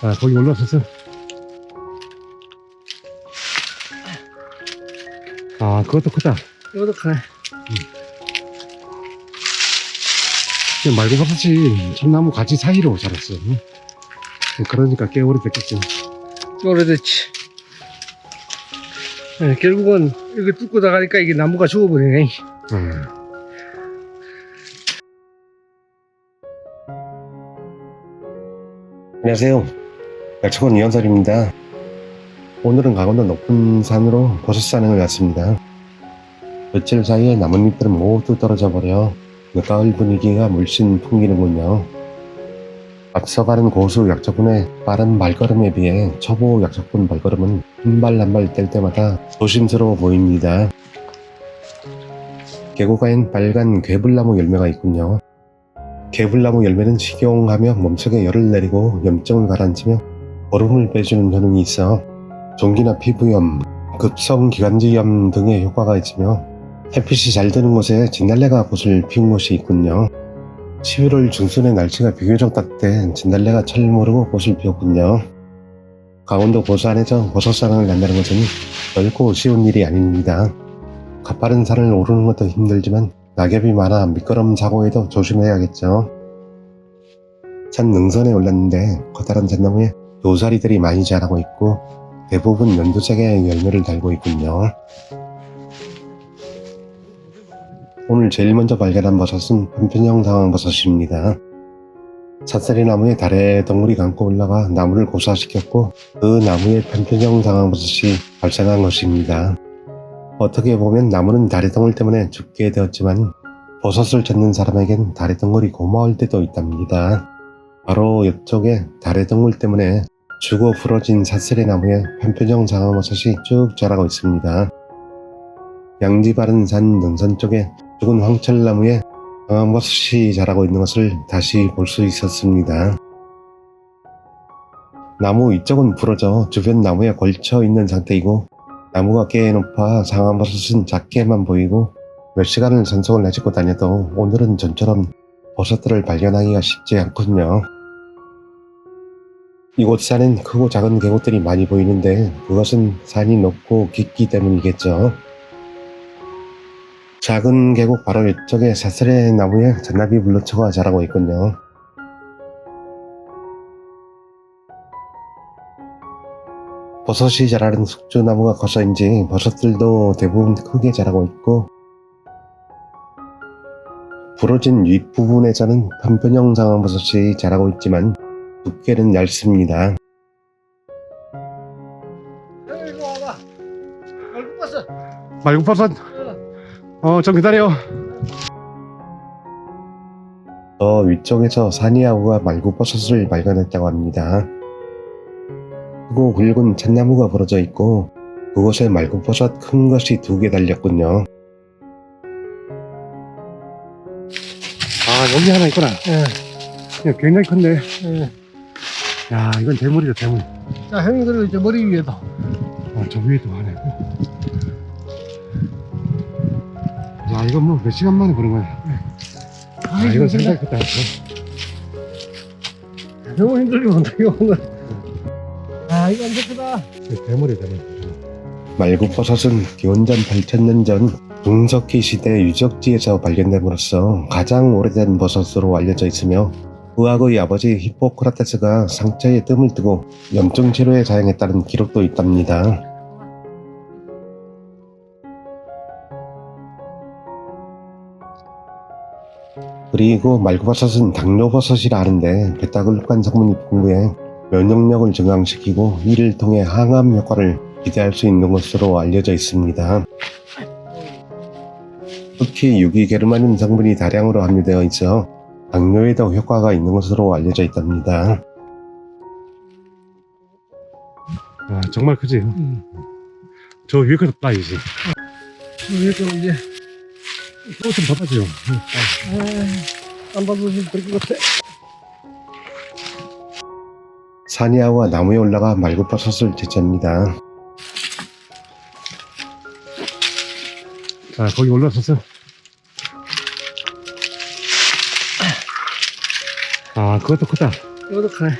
자, 거기 올라섰어. 아, 그것도 크다. 이것도 크네. 지금 말고버섯이 참나무 가지 사이로 자랐어. 응? 그러니까 꽤 오래됐겠지. 오래됐지. 네, 결국은 이거 뚫고 나가니까 이게 나무가 죽어버리네. 음. 안녕하세요. 약초원 이현설입니다. 오늘은 강원도 높은 산으로 버섯 산행을 갔습니다. 며칠 사이에 나뭇잎들은 모두 떨어져 버려 늦가을 분위기가 물씬 풍기는군요. 앞서가는 고수 약초군의 빠른 발걸음에 비해 초보 약초군 발걸음은 한 발 한 발 뗄 때마다 조심스러워 보입니다. 계곡가엔 빨간 괴불나무 열매가 있군요. 괴불나무 열매는 식용하며 몸속에 열을 내리고 염증을 가라앉히며 얼음을 빼주는 효능이 있어 종기나 피부염, 급성 기관지염 등의 효과가 있으며 햇빛이 잘 드는 곳에 진달래가 꽃을 피운 곳이 있군요. 11월 중순의 날씨가 비교적 따뜻해 진달래가 철모르고 꽃을 피웠군요. 강원도 고산에서 버섯산을 간다는 것은 결코 쉬운 일이 아닙니다. 가파른 산을 오르는 것도 힘들지만 낙엽이 많아 미끄럼 사고에도 조심해야겠죠. 산 능선에 올랐는데 커다란 잣나무에 도사리들이 많이 자라고 있고 대부분 연두색의 열매를 달고 있군요. 오늘 제일 먼저 발견한 버섯은 편편형 상황버섯입니다. 삿살이 나무에 달의 덩굴이 감고 올라가 나무를 고사시켰고 그 나무에 편편형 상황버섯이 발생한 것입니다. 어떻게 보면 나무는 다리 덩굴 때문에 죽게 되었지만 버섯을 찾는 사람에겐 다리 덩굴이 고마울 때도 있답니다. 바로 옆쪽에 다리 덩굴 때문에 죽어 부러진 삿슬의 나무에 편편형 상황버섯이 쭉 자라고 있습니다. 양지 바른 산 능선 쪽에 죽은 황철나무에 상황버섯이 자라고 있는 것을 다시 볼 수 있었습니다. 나무 위쪽은 부러져 주변 나무에 걸쳐 있는 상태이고 나무가 꽤 높아 상황버섯은 작게만 보이고 몇 시간을 전속을 내딛고 다녀도 오늘은 전처럼 버섯들을 발견하기가 쉽지 않군요. 이곳 산엔 크고 작은 계곡들이 많이 보이는데 그것은 산이 높고 깊기 때문이겠죠. 작은 계곡 바로 이쪽에 사슬의 나무에 잔나비 물로초가 자라고 있군요. 버섯이 자라는 숙주나무가 커서인지 버섯들도 대부분 크게 자라고 있고 부러진 윗부분에서는 편편형 상황버섯이 자라고 있지만 두께는 얇습니다. 이리 와봐. 봤어. 말고버섯, 어, 좀 기다려. 저 위쪽에서 사니아우가 말고버섯을 발견했다고 합니다. 크고 굵은 잣나무가 부러져 있고 그곳에 말고버섯 큰 것이 두 개 달렸군요. 아 여기 하나 있구나. 예. 야, 굉장히 큰데. 예. 야 이건 대물이다 대물. 자, 형님 그리고 이제 머리 위에도. 어, 저 위에도 있고. 야 이건 뭐 몇 시간 만에 보는 거야. 아 이건 상당히 크다. 너무 힘들게 본다, 이거 오늘. 아, 이거 엄청 크다. 대물이 대물. 말굽버섯은 기원전 8천년 전 중석기 시대 유적지에서 발견됨으로써 가장 오래된 버섯으로 알려져 있으며 의학의 아버지 히포크라테스가 상처에 뜸을 뜨고 염증 치료에 사용했다는 기록도 있답니다. 그리고 말굽버섯은 당뇨버섯이라 하는데 베타글루칸 성분이 풍부해 면역력을 증강시키고 이를 통해 항암 효과를 기대할 수 있는 것으로 알려져 있습니다. 특히 유기게르마닌 성분이 다량으로 함유되어 있어 당뇨에도 효과가 있는 것으로 알려져 있답니다. 아, 정말 크지? 음. 저 위에 것도 따이지. 위에 좀 이제. 또좀 받아줘요. 아, 안 봐도 좀 그럴 것 같아. 사니아와 나무에 올라가 말굽버섯을 채취합니다. 자, 거기 올라섰어. 아, 그것도 크다. 이것도 크네.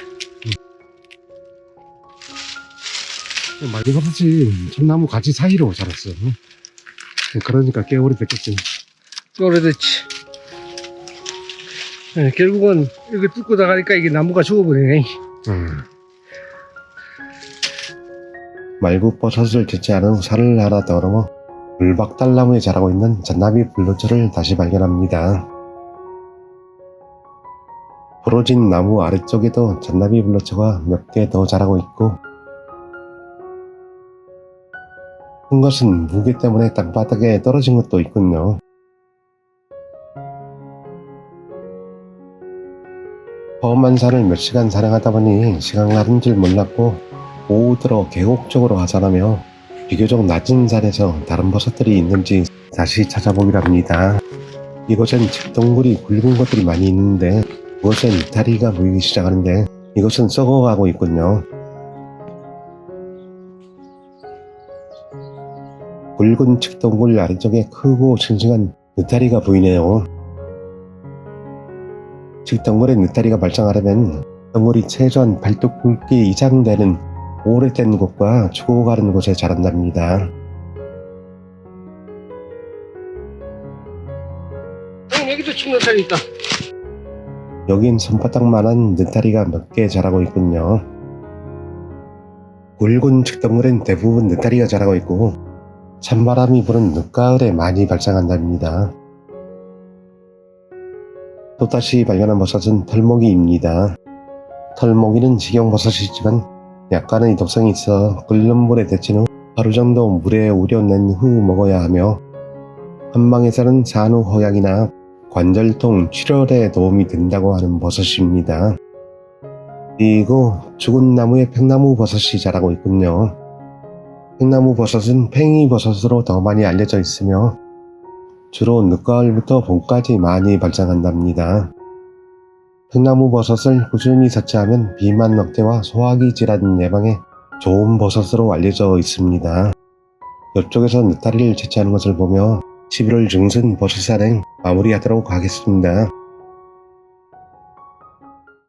말리버섯이 참나무 가지 사이로 자랐어. 그러니까 꽤 오래됐겠지. 오래됐지. 네, 결국은 이거 뚫고 나가니까 이게 나무가 죽어버리네. 음. 말굽버섯을 채취한 후 살을 하나 더 넘어 물박달나무에 자라고 있는 잔나비 불로초를 다시 발견합니다. 부러진 나무 아래쪽에도 잔나비 불로초가 몇 개 더 자라고 있고 큰 것은 무게 때문에 땅바닥에 떨어진 것도 있군요. 험한 산을 몇 시간 산행하다 보니 시간 가는 줄 몰랐고 오후 들어 계곡 쪽으로 하산하며 비교적 낮은 산에서 다른 버섯들이 있는지 다시 찾아보기로 합니다. 이곳엔 집동굴이 굵은 것들이 많이 있는데 그곳엔 이타리가 보이기 시작하는데 이곳은 썩어가고 있군요. 굵은 측동굴 아래쪽에 크고 싱싱한 느타리가 보이네요. 측동굴에 느타리가 발생하려면 덩굴이 최소한 발톱 굵기 이상 되는 오래된 곳과 죽어가는 곳에 자란답니다. 형, 여기도青苔있다. 여긴 손바닥만한 느타리가 몇 개 자라고 있군요. 굵은 측동굴엔 대부분 느타리가 자라고 있고 찬바람이 부는 늦가을에 많이 발생한답니다. 또다시 발견한 버섯은 털모기입니다. 털모기는 식용버섯이지만 약간의 독성이 있어 끓는 물에 데친 후 하루 정도 물에 우려낸 후 먹어야 하며 한방에서는 산후 허약이나 관절통 출혈에 도움이 된다고 하는 버섯입니다. 그리고 죽은 나무에 팽나무 버섯이 자라고 있군요. 팽나무 버섯은 팽이 버섯으로 더 많이 알려져 있으며 주로 늦가을부터 봄까지 많이 발생한답니다. 팽나무 버섯을 꾸준히 섭취하면 비만 억제와 소화기 질환 예방에 좋은 버섯으로 알려져 있습니다. 옆쪽에서 느타리를 채취하는 것을 보며 11월 중순 버섯 산행 마무리하도록 하겠습니다.